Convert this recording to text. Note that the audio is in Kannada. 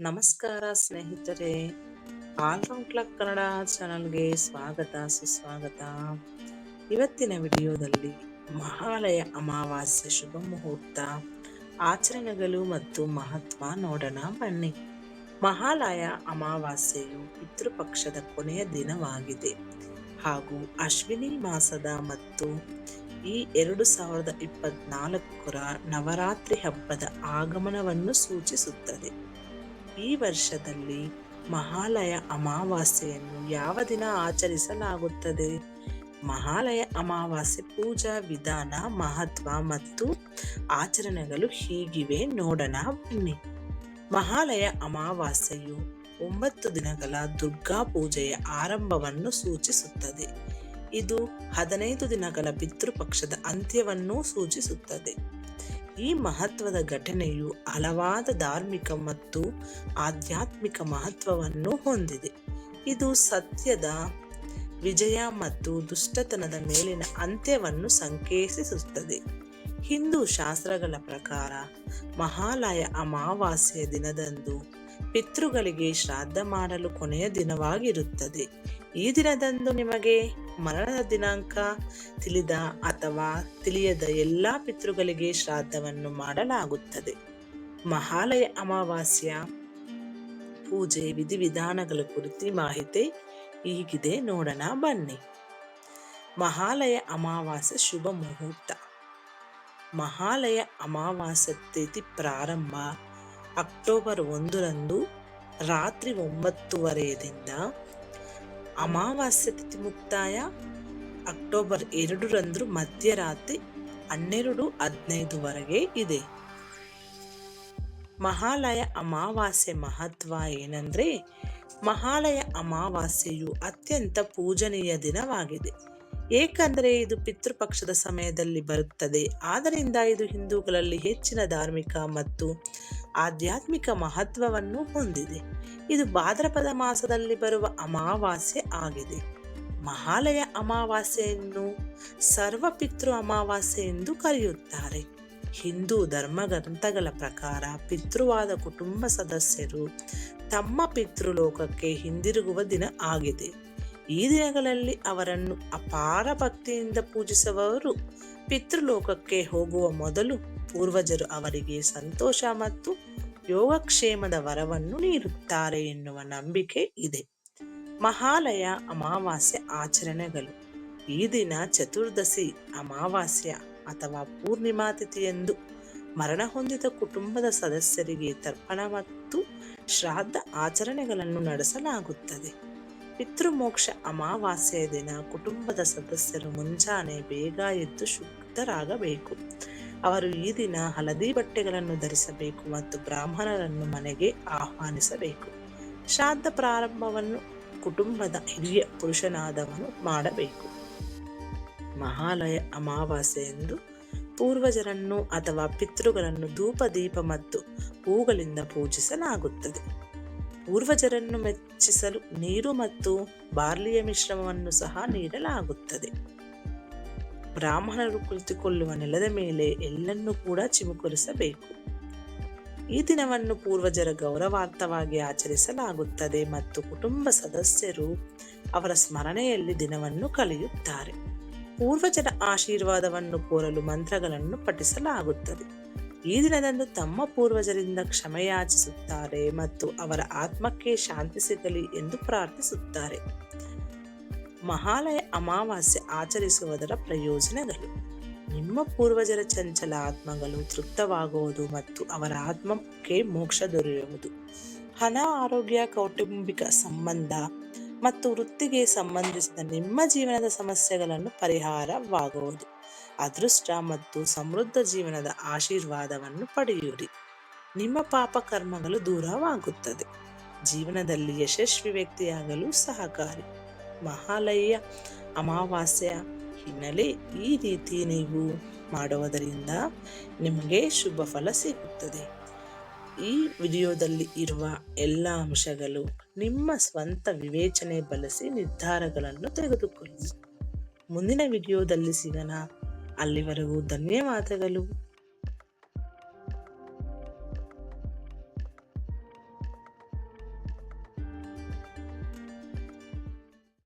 ನಮಸ್ಕಾರ ಸ್ನೇಹಿತರೆ. ಆಲ್ರೌಂಡ್ ಕ್ಲಕ್ ಕನ್ನಡ ಚಾನಲ್ಗೆ ಸ್ವಾಗತ, ಸುಸ್ವಾಗತ. ಇವತ್ತಿನ ವಿಡಿಯೋದಲ್ಲಿ ಮಹಾಲಯ ಅಮಾವಾಸ್ಯೆ ಶುಭ ಮುಹೂರ್ತ, ಆಚರಣೆಗಳು ಮತ್ತು ಮಹತ್ವ ನೋಡೋಣ ಬನ್ನಿ. ಮಹಾಲಯ ಅಮಾವಾಸ್ಯೆಯು ಪಿತೃಪಕ್ಷದ ಕೊನೆಯ ದಿನವಾಗಿದೆ. ಹಾಗೂ ಅಶ್ವಿನಿ ಮಾಸದ ಮತ್ತು ಈ ಎರಡು ಸಾವಿರದ ಇಪ್ಪತ್ನಾಲ್ಕರ ನವರಾತ್ರಿ ಹಬ್ಬದ ಆಗಮನವನ್ನು ಸೂಚಿಸುತ್ತದೆ. ಈ ವರ್ಷದಲ್ಲಿ ಮಹಾಲಯ ಅಮಾವಾಸ್ಯೆಯನ್ನು ಯಾವ ದಿನ ಆಚರಿಸಲಾಗುತ್ತದೆ? ಮಹಾಲಯ ಅಮಾವಾಸ್ಯೆ ಪೂಜಾ ವಿಧಾನ, ಮಹತ್ವ ಮತ್ತು ಆಚರಣೆಗಳು ಹೀಗಿವೆ ನೋಡೋಣ ಬನ್ನಿ. ಮಹಾಲಯ ಅಮಾವಾಸ್ಯೆಯು ಒಂಬತ್ತು ದಿನಗಳ ದುರ್ಗಾ ಪೂಜೆಯ ಆರಂಭವನ್ನು ಸೂಚಿಸುತ್ತದೆ. ಇದು ಹದಿನೈದು ದಿನಗಳ ಪಿತೃಪಕ್ಷದ ಅಂತ್ಯವನ್ನೂ ಸೂಚಿಸುತ್ತದೆ. ಈ ಮಹತ್ವದ ಘಟನೆಯು ಹಲವಾದ ಧಾರ್ಮಿಕ ಮತ್ತು ಆಧ್ಯಾತ್ಮಿಕ ಮಹತ್ವವನ್ನು ಹೊಂದಿದೆ. ಇದು ಸತ್ಯದ ವಿಜಯ ಮತ್ತು ದುಷ್ಟತನದ ಮೇಲಿನ ಅಂತ್ಯವನ್ನು ಸಂಕೇತಿಸುತ್ತದೆ. ಹಿಂದೂ ಶಾಸ್ತ್ರಗಳ ಪ್ರಕಾರ ಮಹಾಲಯ ಅಮಾವಾಸ್ಯೆಯ ದಿನದಂದು ಪಿತೃಗಳಿಗೆ ಶ್ರಾದ್ದ ಮಾಡಲು ಕೊನೆಯ ದಿನವಾಗಿರುತ್ತದೆ. ಈ ದಿನದಂದು ನಿಮಗೆ ಮರಣದ ದಿನಾಂಕ ತಿಳಿದ ಅಥವಾ ತಿಳಿಯದ ಎಲ್ಲ ಪಿತೃಗಳಿಗೆ ಶ್ರಾದ್ದವನ್ನು ಮಾಡಲಾಗುತ್ತದೆ. ಮಹಾಲಯ ಅಮಾವಾಸ್ಯ ಪೂಜೆ ವಿಧಿವಿಧಾನಗಳ ಕುರಿತು ಮಾಹಿತಿ ಹೀಗಿದೆ. ನೋಡೋಣ, ಬನ್ನಿ. ಮಹಾಲಯ ಅಮಾವಾಸ್ಯ ಶುಭ ಮುಹೂರ್ತ. ಮಹಾಲಯ ಅಮಾವಾಸ್ಯ ತಿಥಿ ಪ್ರಾರಂಭ. ಅಕ್ಟೋಬರ್ ಒಂದರಂದು ರಾತ್ರಿ ಒಂಬತ್ತುವರೆಯಿಂದ ಅಮಾವಾಸ್ಯ ತಿಥಿ ಮುಕ್ತಾಯ ಅಕ್ಟೋಬರ್ ಎರಡರಂದು ಮಧ್ಯರಾತ್ರಿ ಹನ್ನೆರಡು ಹದಿನೈದುವರೆಗೆ ಇದೆ. ಮಹಾಲಯ ಅಮಾವಾಸ್ಯೆ ಮಹತ್ವ ಏನಂದ್ರೆ, ಮಹಾಲಯ ಅಮಾವಾಸ್ಯೆಯು ಅತ್ಯಂತ ಪೂಜನೀಯ ದಿನವಾಗಿದೆ. ಏಕೆಂದರೆ ಇದು ಪಿತೃಪಕ್ಷದ ಸಮಯದಲ್ಲಿ ಬರುತ್ತದೆ. ಆದ್ದರಿಂದ ಇದು ಹಿಂದೂಗಳಲ್ಲಿ ಹೆಚ್ಚಿನ ಧಾರ್ಮಿಕ ಮತ್ತು ಆಧ್ಯಾತ್ಮಿಕ ಮಹತ್ವವನ್ನು ಹೊಂದಿದೆ. ಇದು ಭಾದ್ರಪದ ಮಾಸದಲ್ಲಿ ಬರುವ ಅಮಾವಾಸ್ಯೆ ಆಗಿದೆ. ಮಹಾಲಯ ಅಮಾವಾಸ್ಯೆಯನ್ನು ಸರ್ವಪಿತೃ ಅಮಾವಾಸ್ಯೆ ಎಂದು ಕರೆಯುತ್ತಾರೆ. ಹಿಂದೂ ಧರ್ಮ ಗ್ರಂಥಗಳ ಪ್ರಕಾರ ಪಿತೃವಾದ ಕುಟುಂಬ ಸದಸ್ಯರು ತಮ್ಮ ಪಿತೃಲೋಕಕ್ಕೆ ಹಿಂದಿರುಗುವ ದಿನ ಆಗಿದೆ. ಈ ದಿನಗಳಲ್ಲಿ ಅವರನ್ನು ಅಪಾರ ಭಕ್ತಿಯಿಂದ ಪೂಜಿಸುವವರು ಪಿತೃಲೋಕಕ್ಕೆ ಹೋಗುವ ಮೊದಲು ಪೂರ್ವಜರು ಅವರಿಗೆ ಸಂತೋಷ ಮತ್ತು ಯೋಗಕ್ಷೇಮದ ವರವನ್ನು ನೀಡುತ್ತಾರೆ ಎನ್ನುವ ನಂಬಿಕೆ ಇದೆ. ಮಹಾಲಯ ಅಮಾವಾಸ್ಯ ಆಚರಣೆಗಳು. ಈ ದಿನ ಚತುರ್ದಶಿ ಅಮಾವಾಸ್ಯ ಅಥವಾ ಪೂರ್ಣಿಮಾ ತಿಥಿಯಂದು ಮರಣ ಹೊಂದಿದ ಕುಟುಂಬದ ಸದಸ್ಯರಿಗೆ ತರ್ಪಣ ಮತ್ತು ಶ್ರಾದ್ದ ಆಚರಣೆಗಳನ್ನು ನಡೆಸಲಾಗುತ್ತದೆ. ಪಿತೃಮೋಕ್ಷ ಅಮಾವಾಸ್ಯೆಯ ದಿನ ಕುಟುಂಬದ ಸದಸ್ಯರು ಮುಂಜಾನೆ ಬೇಗ ಎದ್ದು ಶುದ್ಧರಾಗಬೇಕು. ಅವರು ಈ ದಿನ ಹಳದಿ ಬಟ್ಟೆಗಳನ್ನು ಧರಿಸಬೇಕು ಮತ್ತು ಬ್ರಾಹ್ಮಣರನ್ನು ಮನೆಗೆ ಆಹ್ವಾನಿಸಬೇಕು. ಶ್ರಾದ್ದ ಪ್ರಾರಂಭವನ್ನು ಕುಟುಂಬದ ಹಿರಿಯ ಪುರುಷನಾದವನು ಮಾಡಬೇಕು. ಮಹಾಲಯ ಅಮಾವಾಸ್ಯೆ ಎಂದು ಪೂರ್ವಜರನ್ನು ಅಥವಾ ಪಿತೃಗಳನ್ನು ಧೂಪ, ದೀಪ ಮತ್ತು ಹೂಗಳಿಂದ ಪೂಜಿಸಲಾಗುತ್ತದೆ. ಪೂರ್ವಜರನ್ನು ಮೆಚ್ಚಿಸಲು ನೀರು ಮತ್ತು ಬಾರ್ಲಿಯ ಮಿಶ್ರಮವನ್ನು ಸಹ ನೀಡಲಾಗುತ್ತದೆ. ಬ್ರಾಹ್ಮಣರು ಕುಳಿತುಕೊಳ್ಳುವ ನೆಲದ ಮೇಲೆ ಎಲ್ಲನ್ನೂ ಕೂಡ ಚಿಮುಕರಿಸಬೇಕು. ಈ ದಿನವನ್ನು ಪೂರ್ವಜರ ಗೌರವಾರ್ಥವಾಗಿ ಆಚರಿಸಲಾಗುತ್ತದೆ ಮತ್ತು ಕುಟುಂಬ ಸದಸ್ಯರು ಅವರ ಸ್ಮರಣೆಯಲ್ಲಿ ದಿನವನ್ನು ಕಳೆಯುತ್ತಾರೆ. ಪೂರ್ವಜರ ಆಶೀರ್ವಾದವನ್ನು ಕೋರಲು ಮಂತ್ರಗಳನ್ನು ಪಠಿಸಲಾಗುತ್ತದೆ. ಈ ದಿನದಂದು ತಮ್ಮ ಪೂರ್ವಜರಿಂದ ಕ್ಷಮೆಯಾಚಿಸುತ್ತಾರೆ ಮತ್ತು ಅವರ ಆತ್ಮಕ್ಕೆ ಶಾಂತಿ ಸಿಗಲಿ ಎಂದು ಪ್ರಾರ್ಥಿಸುತ್ತಾರೆ. ಮಹಾಲಯ ಅಮಾವಾಸ್ಯೆ ಆಚರಿಸುವುದರ ಪ್ರಯೋಜನಗಳು. ನಿಮ್ಮ ಪೂರ್ವಜರ ಚಂಚಲ ಆತ್ಮಗಳು ತೃಪ್ತವಾಗುವುದು ಮತ್ತು ಅವರ ಆತ್ಮಕ್ಕೆ ಮೋಕ್ಷ ದೊರೆಯುವುದು. ಹಣ, ಆರೋಗ್ಯ, ಕೌಟುಂಬಿಕ ಸಂಬಂಧ ಮತ್ತು ವೃತ್ತಿಗೆ ಸಂಬಂಧಿಸಿದ ನಿಮ್ಮ ಜೀವನದ ಸಮಸ್ಯೆಗಳನ್ನು ಪರಿಹಾರವಾಗುವುದು. ಅದೃಷ್ಟ ಮತ್ತು ಸಮೃದ್ಧ ಜೀವನದ ಆಶೀರ್ವಾದವನ್ನು ಪಡೆಯಿರಿ ನಿಮ್ಮ ಪಾಪ ಕರ್ಮಗಳು ದೂರವಾಗುತ್ತದೆ. ಜೀವನದಲ್ಲಿ ಯಶಸ್ವಿ ವ್ಯಕ್ತಿಯಾಗಲು ಸಹಕಾರಿ. ಮಹಾಲಯ ಅಮಾವಾಸ್ಯ ಹಿನ್ನೆಲೆ ಈ ರೀತಿ ನೀವು ಮಾಡುವುದರಿಂದ ನಿಮಗೆ ಶುಭ ಫಲ ಸಿಗುತ್ತದೆ. ಈ ವಿಡಿಯೋದಲ್ಲಿ ಇರುವ ಎಲ್ಲ ಅಂಶಗಳು ನಿಮ್ಮ ಸ್ವಂತ ವಿವೇಚನೆ ಬಳಸಿ ನಿರ್ಧಾರಗಳನ್ನು ತೆಗೆದುಕೊಳ್ಳಿ. ಮುಂದಿನ ವಿಡಿಯೋದಲ್ಲಿ ಸಿಗೋಣ. ಅಲ್ಲಿವರೆಗೂ ಧನ್ಯವಾದಗಳು.